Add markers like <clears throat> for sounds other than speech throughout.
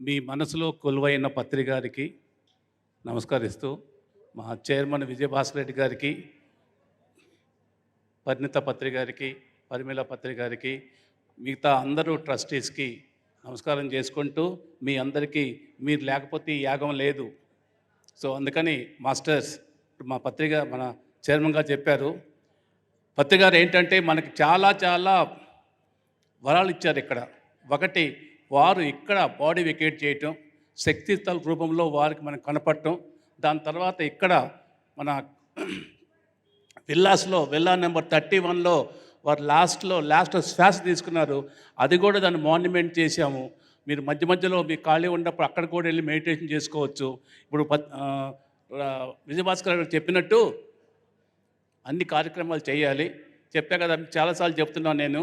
మీ మనసులో కొలువైన పత్రి గారికి నమస్కరిస్తూ మా చైర్మన్ విజయభాస్కర్ రెడ్డి గారికి పరిణిత పత్రి గారికి పరిమళ పత్రి గారికి మిగతా అందరూ ట్రస్టీస్కి నమస్కారం చేసుకుంటూ మీ అందరికీ మీరు లేకపోతే ఈ యాగం లేదు. సో అందుకని మాస్టర్స్ మా పత్రిక మన చైర్మన్గా చెప్పారు పత్రికారు ఏంటంటే మనకి చాలా చాలా వరాలు ఇచ్చారు ఇక్కడ. ఒకటి వారు ఇక్కడ బాడీ వెకేట్ చేయటం శక్తి తల రూపంలో వారికి మనం కనపడటం దాని తర్వాత ఇక్కడ మన <clears throat> విల్లాస్లో విల్లా నెంబర్ థర్టీ వన్లో వారు లాస్ట్లో లాస్ట్ శ్వాస తీసుకున్నారు. అది కూడా దాన్ని మాన్యుమెంట్ చేశాము. మీరు మధ్య మధ్యలో మీ ఖాళీ ఉన్నప్పుడు అక్కడ కూడా వెళ్ళి మెడిటేషన్ చేసుకోవచ్చు. ఇప్పుడు విజయభాస్కర్ గారు చెప్పినట్టు అన్ని కార్యక్రమాలు చేయాలి. చెప్పా కదా చాలాసార్లు చెప్తున్నాను నేను.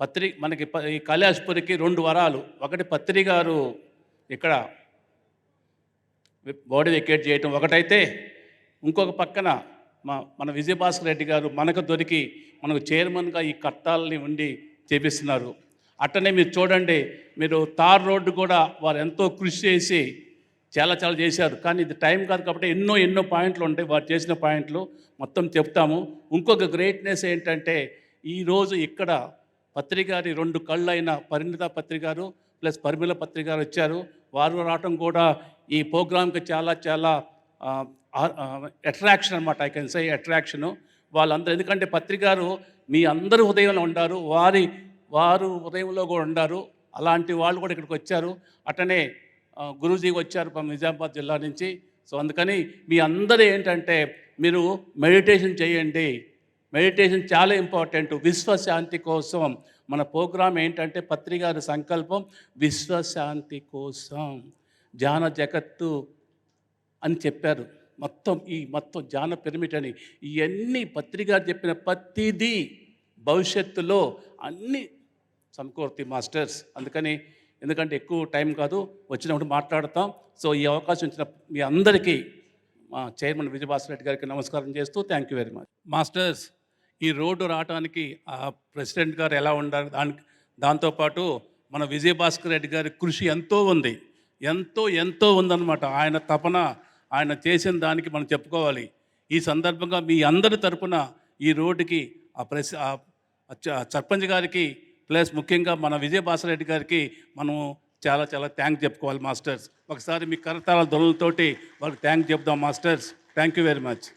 పత్రి మనకి ప- ఈ కైలాష్పురికి రెండు వరాలు. ఒకటి పత్రి గారు ఇక్కడ బాడీ వెకేట్ చేయటం. ఒకటైతే ఇంకొక పక్కన మా మన విజయభాస్కర్ రెడ్డి గారు మనకు దొరికి మనకు చైర్మన్గా ఈ కట్టాలని ఉండి చేపిస్తున్నారు. అట్టనే మీరు చూడండి మీరు తార్ రోడ్డు కూడా వారు ఎంతో కృషి చేసి చాలా చాలా చేశారు. కానీ ఇది టైం కాదు కాబట్టి ఎన్నో ఎన్నో పాయింట్లు ఉంటాయి. వారు చేసిన పాయింట్లు మొత్తం చెప్తాము. ఇంకొక గ్రేట్నెస్ ఏంటంటే ఈరోజు ఇక్కడ పత్రికారి రెండు కళ్ళు అయిన పరిణిత పత్రికారు ప్లస్ పరిమిళ పత్రికారు వచ్చారు వారు రావటం కూడా ఈ ప్రోగ్రామ్కి చాలా చాలా అట్రాక్షన్ అనమాట ఐ కెన్ సే అట్రాక్షను వాళ్ళందరూ ఎందుకంటే పత్రికారు మీ అందరూ ఉదయంలో ఉండారు. వారి వారు ఉదయంలో కూడా ఉండారు. అలాంటి వాళ్ళు కూడా ఇక్కడికి వచ్చారు. అట్టనే గురూజీ వచ్చారు నిజామాబాద్ జిల్లా నుంచి. సో అందుకని మీ అందరూ ఏంటంటే మీరు మెడిటేషన్ చేయండి. మెడిటేషన్ చాలా ఇంపార్టెంట్. విశ్వశాంతి కోసం. మన ప్రోగ్రాం ఏంటంటే పత్రికారి సంకల్పం విశ్వశాంతి కోసం. జాన జగత్తు అని చెప్పారు. మొత్తం ఈ మొత్తం జాన పిరమిడ్ అని. ఇవన్నీ పత్రికారు చెప్పిన ప్రతిదీ భవిష్యత్తులో అన్ని సమకూర్తి మాస్టర్స్. అందుకని ఎందుకంటే ఎక్కువ టైం కాదు వచ్చినప్పుడు మాట్లాడతాం. సో ఈ అవకాశం ఇచ్చిన మీ అందరికీ మా చైర్మన్ విజయభాస్కర్ రెడ్డి గారికి నమస్కారం చేస్తూ thank you very much. Masters ఈ రోడ్డు రావడానికి ఆ ప్రెసిడెంట్ గారు ఎలా ఉండాలి దానికి దాంతోపాటు మన విజయభాస్కర్ రెడ్డి గారి కృషి ఎంతో ఉంది. ఎంతో ఎంతో ఉందన్నమాట. ఆయన తపన ఆయన చేసిన దానికి మనం చెప్పుకోవాలి. ఈ సందర్భంగా మీ అందరి తరపున ఈ రోడ్డుకి ఆ ప్రెస్ ఆ సర్పంచ్ గారికి ప్లస్ ముఖ్యంగా మన విజయభాస్కర్ రెడ్డి గారికి మనం చాలా చాలా థ్యాంక్ చెప్పుకోవాలి మాస్టర్స్. ఒకసారి మీ కరతాల ధ్వనులతోటి వాళ్ళకి థ్యాంక్ చెప్దాం masters. Thank you very much